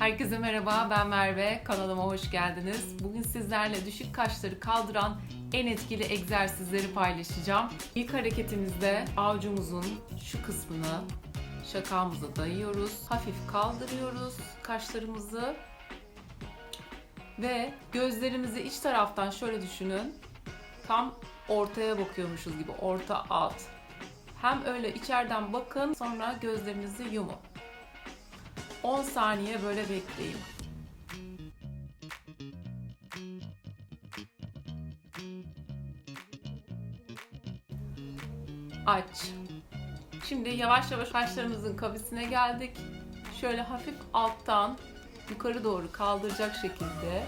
Herkese merhaba, ben Merve. Kanalıma hoş geldiniz. Bugün sizlerle düşük kaşları kaldıran en etkili egzersizleri paylaşacağım. İlk hareketimizde avucumuzun şu kısmını şakağımıza dayıyoruz. Hafif kaldırıyoruz kaşlarımızı. Ve gözlerimizi iç taraftan şöyle düşünün. Tam ortaya bakıyormuşuz gibi, orta alt. Hem öyle içeriden bakın, sonra gözlerinizi yumun. 10 saniye böyle bekleyin. Aç. Şimdi yavaş yavaş kaşlarımızın kavisine geldik. Şöyle hafif alttan yukarı doğru kaldıracak şekilde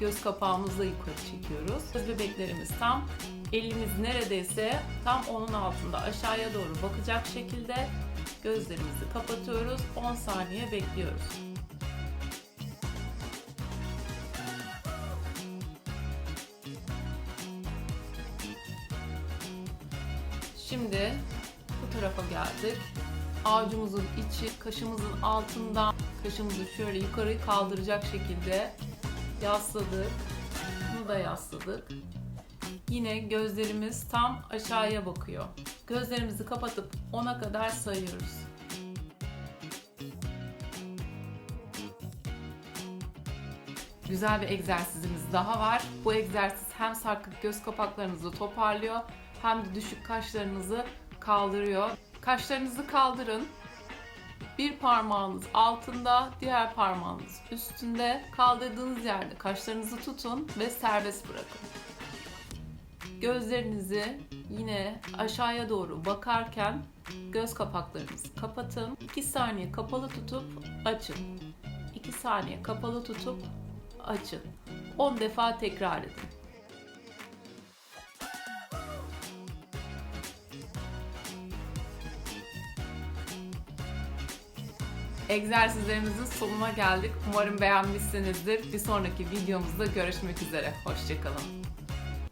göz kapağımızla yukarı çekiyoruz. Göz bebeklerimiz tam elimiz neredeyse tam onun altında aşağıya doğru bakacak şekilde gözlerimizi kapatıyoruz. 10 saniye bekliyoruz. Şimdi bu tarafa geldik. Avucumuzun içi kaşımızın altından kaşımızı şöyle yukarı kaldıracak şekilde yasladık. Bunu da yasladık. Yine gözlerimiz tam aşağıya bakıyor. Gözlerimizi kapatıp 10'a kadar sayıyoruz. Güzel bir egzersizimiz daha var. Bu egzersiz hem sarkık göz kapaklarınızı toparlıyor hem de düşük kaşlarınızı kaldırıyor. Kaşlarınızı kaldırın. Bir parmağınız altında, diğer parmağınız üstünde. Kaldırdığınız yerde kaşlarınızı tutun ve serbest bırakın. Gözlerinizi yine aşağıya doğru bakarken göz kapaklarınızı kapatın. 2 saniye kapalı tutup açın. 2 saniye kapalı tutup açın. 10 defa tekrar edin. Egzersizlerimizin sonuna geldik. Umarım beğenmişsinizdir. Bir sonraki videomuzda görüşmek üzere. Hoşçakalın.